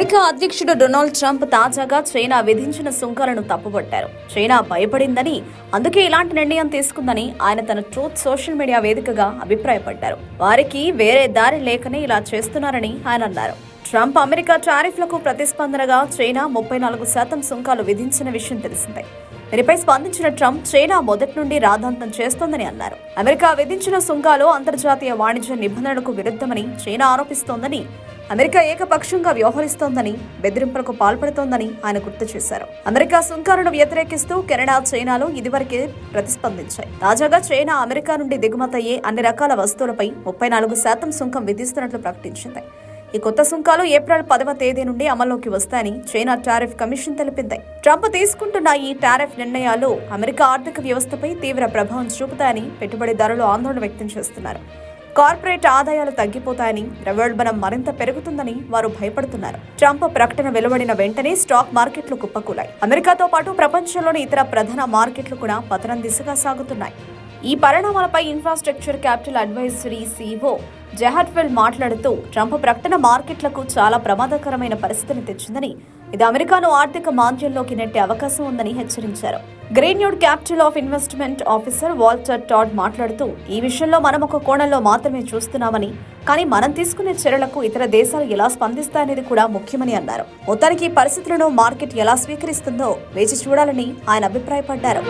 America అధ్యక్షుడు Donald Trump తాజాగా China విధించిన సుంకాలను తప్పుపట్టారు చైనా భయపడిందని అందుకే ఇలాంటి నిర్ణయం తీసుకుందని ఆయన తన ట్రూత్ సోషల్ మీడియా వేదికగా అభిప్రాయపడ్డారు. వారికి వేరే దారి లేకనే ఇలా చేస్తున్నారని ఆయన అన్నారు. ట్రంప్ అమెరికా టారిఫ్లకు ప్రతిస్పందనగా చైనా ముప్పై నాలుగు శాతం సుంకాలు విధించిన విషయం తెలిసిందే. దీనిపై స్పందించిన ట్రంప్ చైనా మొదటి నుండి రాధాంతం చేస్తోందని అన్నారు. అమెరికా విధించిన సుంకాలు అంతర్జాతీయ వాణిజ్య నిబంధనలకు విరుద్ధమని చైనా ఆరోపిస్తోందని అమెరికా ఏకపక్షంగా వ్యవహరిస్తోందని బెదిరింపులకు పాల్పడుతోందని ఆయన గుర్తు చేశారు. అమెరికా సుంకాలను వ్యతిరేకిస్తూ కెనడా చైనాలో ఇదివరకే ప్రతిస్పందించాయి. తాజాగా చైనా అమెరికా నుండి దిగుమతయ్యే అన్ని రకాల వస్తువులపై ముప్పై నాలుగు శాతం సుంకం విధిస్తున్నట్లు ప్రకటించింది. ఈ కొత్త సుంకాలు ఏప్రిల్ పదవ తేదీ నుండి అమల్లోకి వస్తాయని చైనా టారిఫ్ కమిషన్ తెలిపింది. ట్రంప్ తీసుకుంటున్న ఈ టారిఫ్ నిర్ణయాలు అమెరికా ఆర్థిక వ్యవస్థపై తీవ్ర ప్రభావం చూపుతాయని పెట్టుబడిదారులు ఆందోళన వ్యక్తం చేస్తున్నారు. కార్పొరేట్ ఆదాయాలు తగ్గిపోతాయని ద్రవ్యోల్బణం మరింత పెరుగుతుందని వారు భయపడుతున్నారు. ట్రంప్ ప్రకటన వెలువడిన వెంటనే స్టాక్ మార్కెట్లు కుప్పకూలాయి. అమెరికాతో పాటు ప్రపంచంలోని ఇతర ప్రధాన మార్కెట్లు కూడా పతనం దిశగా సాగుతున్నాయి. ఈ పరిణామాలపై ఇన్ఫ్రాస్ట్రక్చర్ క్యాపిటల్ అడ్వైజరీ సీఈఓ జెహర్ఫెల్ మాట్లాడుతూ ట్రంప్ ప్రకటన మార్కెట్లకు చాలా ప్రమాదకరమైన పరిస్థితిని తెచ్చిందని ఇది అమెరికాను ఆర్థిక మాంద్యంలోకి నెట్టే అవకాశం ఉందని హెచ్చరించారు. గ్రీన్యూడ్ capital of investment officer Walter Todd మాట్లాడుతూ ఈ విషయంలో మనం ఒక కోణంలో మాత్రమే చూస్తున్నామని కానీ మనం తీసుకునే చర్యలకు ఇతర దేశాలు ఎలా స్పందిస్తాయనేది కూడా ముఖ్యమని అన్నారు. మొత్తానికి ఈ పరిస్థితులను మార్కెట్ ఎలా స్వీకరిస్తుందో వేచి చూడాలని ఆయన అభిప్రాయపడ్డారు.